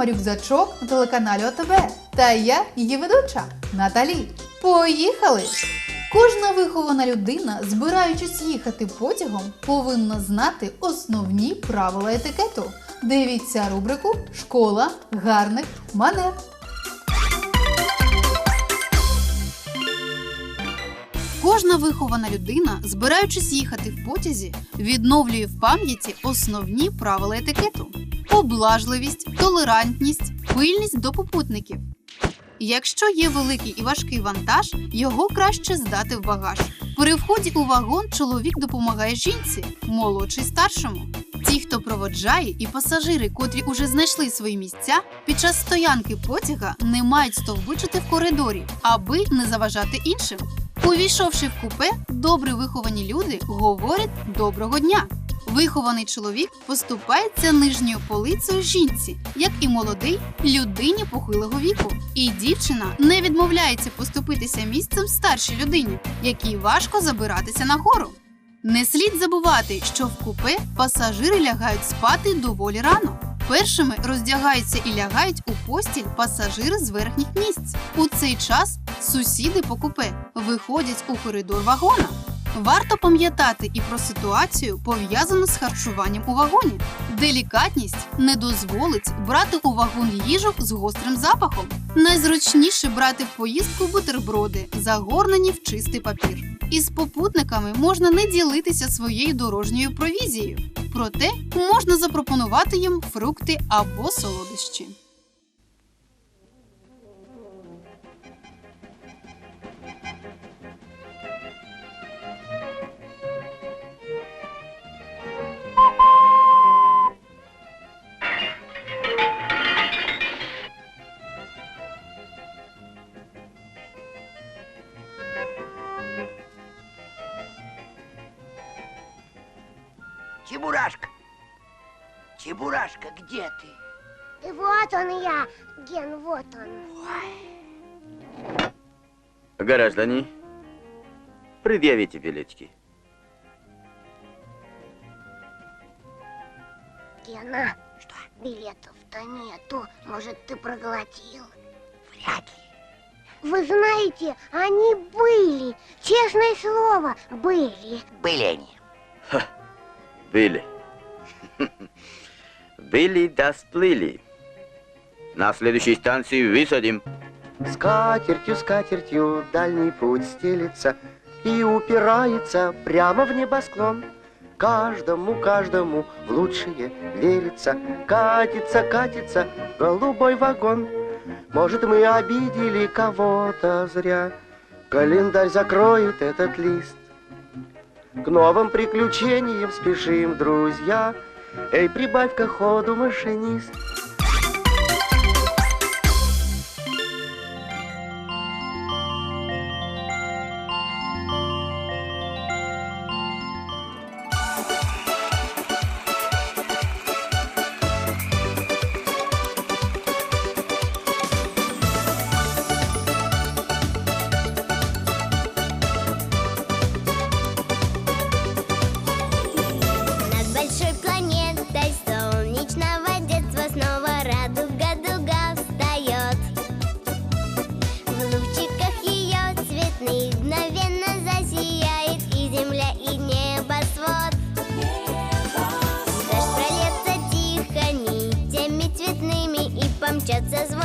програма Рюкзачок на телеканалі ОТБ. Та я, її ведуча Наталі. Поїхали! Кожна вихована людина, збираючись їхати потягом, повинна знати основні правила етикету. Дивіться рубрику Школа гарних манер. Кожна вихована людина, збираючись їхати в потязі, відновлює в пам'яті основні правила етикету: поблажливість, толерантність, пильність до попутників. Якщо є великий і важкий вантаж, його краще здати в багаж. При вході у вагон чоловік допомагає жінці, молодший старшому. Ті, хто проводжає, і пасажири, котрі уже знайшли свої місця, під час стоянки потяга не мають стовбичити в коридорі, аби не заважати іншим. Увійшовши в купе, добре виховані люди говорять доброго дня. Вихований чоловік поступається нижньою полицею жінці, як і молодий людині похилого віку. І дівчина не відмовляється поступитися місцем старшій людині, якій важко забиратися нагору. Не слід забувати, що в купе пасажири лягають спати доволі рано. Першими роздягаються і лягають у постіль пасажири з верхніх місць. У цей час сусіди по купе виходять у коридор вагона. Варто пам'ятати і про ситуацію, пов'язану з харчуванням у вагоні. Делікатність не дозволить брати у вагон їжу з гострим запахом. Найзручніше брати в поїздку бутерброди, загорнені в чистий папір. Із попутниками можна не ділитися своєю дорожньою провізією, проте можна запропонувати їм фрукти або солодощі. Где ты? И вот он я, Ген, вот он. Граждане, предъявите билетики. Гена, что? Билетов-то нету. Может, ты проглотил? Вряд ли. Вы знаете, они были. Честное слово, были. Были они. Были. Были да сплыли. На следующей станции высадим. Скатертью, скатертью дальний путь стелится И упирается прямо в небосклон. Каждому, каждому в лучшее верится, Катится, катится голубой вагон. Может, мы обидели кого-то зря, Календарь закроет этот лист. К новым приключениям спешим, друзья, Эй, прибавь-ка ходу, машинист. Помчатся звонко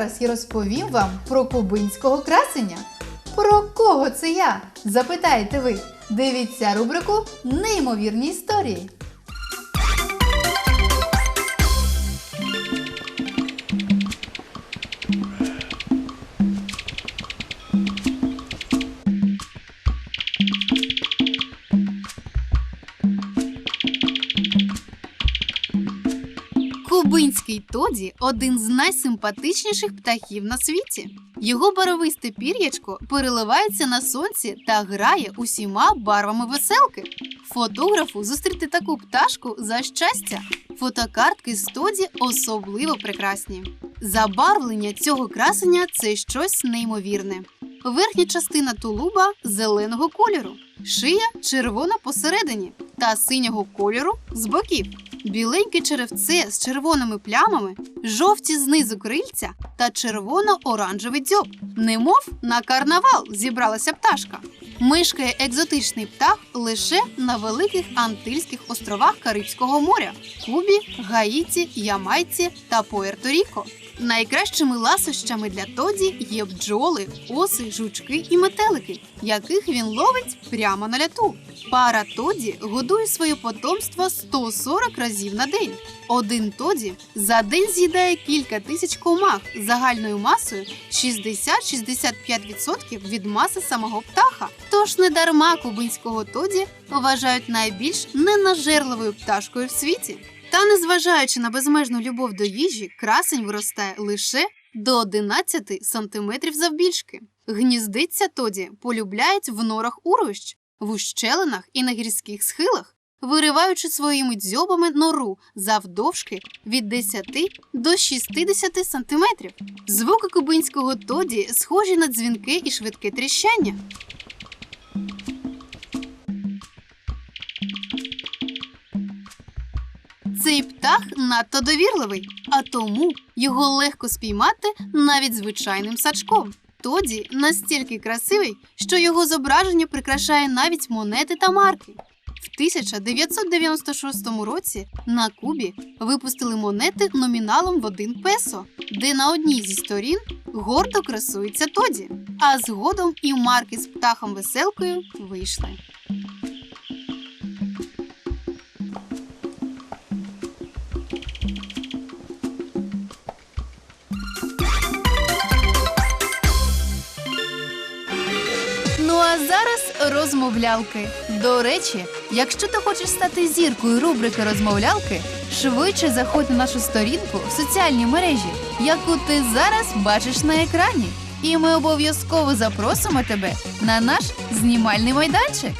зараз я розповім вам про кубинського красення. Про кого це я? Запитаєте ви. Дивіться рубрику Неймовірні історії. Тоді один з найсимпатичніших птахів на світі. Його барвисте пір'ячко переливається на сонці та грає усіма барвами веселки. Фотографу зустріти таку пташку за щастя. Фотокартки з тоді особливо прекрасні. Забарвлення цього красення це щось неймовірне. Верхня частина тулуба зеленого кольору, шия червона посередині та синього кольору з боків. Біленьке черевце з червоними плямами, жовті знизу крильця та червоно-оранжевий дзьоб. Немов на карнавал зібралася пташка. Мешкає екзотичний птах лише на великих Антильських островах Карибського моря Кубі, Гаїті, Ямайці та Пуерто-Ріко. Найкращими ласощами для Тоді є бджоли, оси, жучки і метелики, яких він ловить прямо на ляту. Пара Тоді годує своє потомство 140 разів на день. Один Тоді за день з'їдає кілька тисяч комах загальною масою 60-65% від маси самого птаха. Тож недарма кубинського Тоді вважають найбільш ненажерливою пташкою в світі. Та незважаючи на безмежну любов до їжі, красень виростає лише до 11 сантиметрів завбільшки. Гніздиться тоді полюбляють в норах урвищ, в ущелинах і на гірських схилах, вириваючи своїми дзьобами нору завдовжки від 10 до 60 сантиметрів. Звуки кубинського тоді схожі на дзвінке і швидке тріщання. Цей птах надто довірливий, а тому його легко спіймати навіть звичайним сачком. Тоді настільки красивий, що його зображення прикрашає навіть монети та марки. В 1996 році на Кубі випустили монети номіналом в 1 песо, де на одній зі сторін гордо красується Тоді, а згодом і марки з птахом веселкою вийшли. Зараз розмовлялки. До речі, якщо ти хочеш стати зіркою рубрики розмовлялки, швидше заходь на нашу сторінку в соціальній мережі, яку ти зараз бачиш на екрані. І ми обов'язково запросимо тебе на наш знімальний майданчик.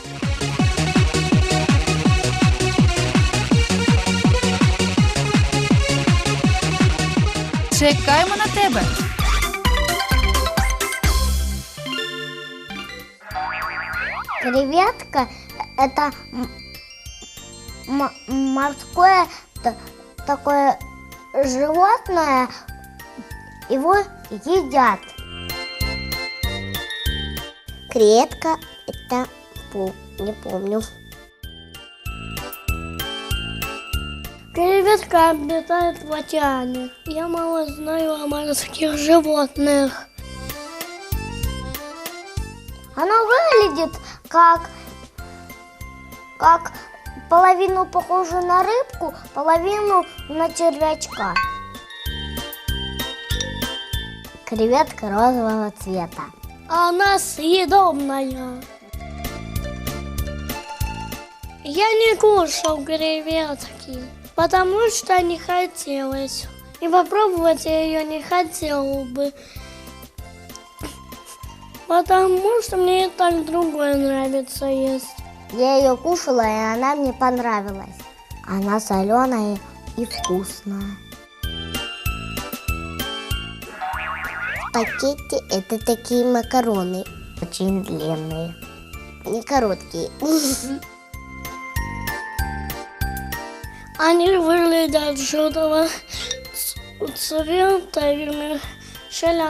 Чекаємо на тебе! Креветка – это морское та- такое животное. Его едят. Креветка – это не помню. Креветка обитает в океане. Я мало знаю о морских животных. Оно выглядит как, как половину похоже на рыбку, половину на червячка. Креветка розового цвета. Она съедобная. Я не кушал креветки, потому что не хотелось. И попробовать я ее не хотел бы. Потому что мне так другое нравится есть. Я ее кушала, и она мне понравилась. Она соленая и вкусная. пакете это такие макароны. Очень длинные. Не короткие. Они выглядят желтого цвета и мешали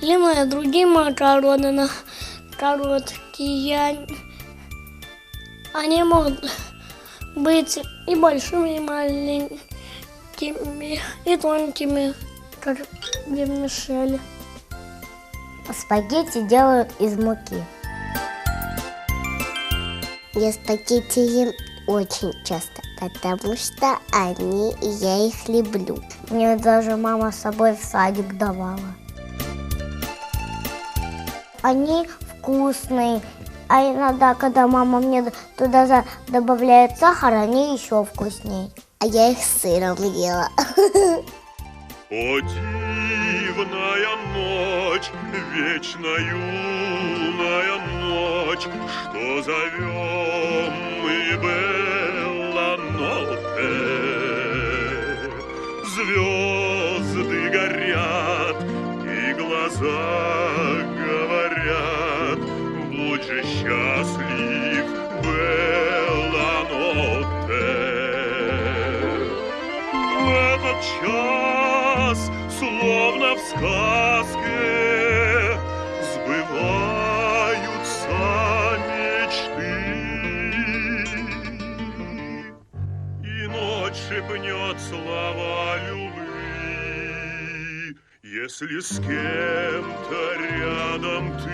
на длинные другие макароны на короткие. Они могут быть и большими, и маленькими, и тонкими. как вермишель. Спагетти делают из муки. Я спагетти ем очень часто, потому что они, я их люблю. Мне даже мама с собой в садик давала. Они вкусные, а иногда, когда мама мне туда добавляет сахар, они еще вкуснее. А я их сыром ела. О, дивная ночь, вечно юная ночь, что зовем мы Белланоте. Звезды горят, и глаза час, словно в сказке, сбываются мечты. И ночь шепнет слова любви, если с кем-то рядом ты.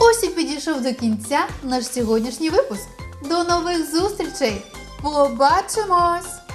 Ось і підійшов до кінця наш сьогоднішній випуск. До нових зустрічей! Побачимось!